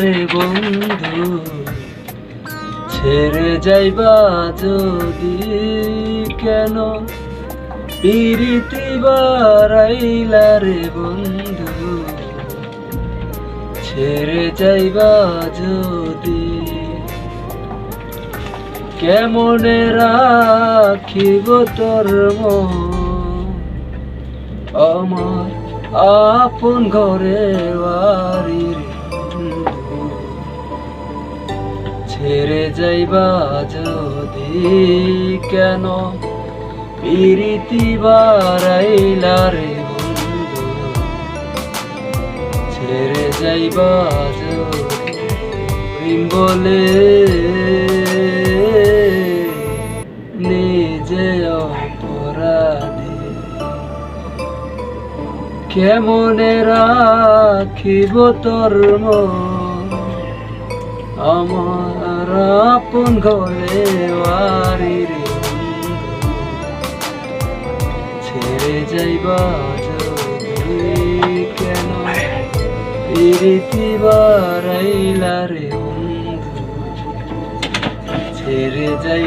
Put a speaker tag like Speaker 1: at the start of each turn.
Speaker 1: রে বন্ধু, ছেড়ে যাইবা যদি কেন? পিরিতি বারাইলা রে বন্ধু, ছেড়ে যাইবা যদি কেমনে রাখিব তোর আমার আপন ঘরে বাড়ি ছেড়ে যাইবা যদি কেন? পিরিতি বারাইলা রে ছেড়ে যাইবা যদি বলে নিজে অপরাধী। কেমনে রাখিব তোর আমার আপন ঘরে বাড়ির ছেড়ে যাইবা কেন? প্রীতি বারাইলা রে ছেড়ে যাই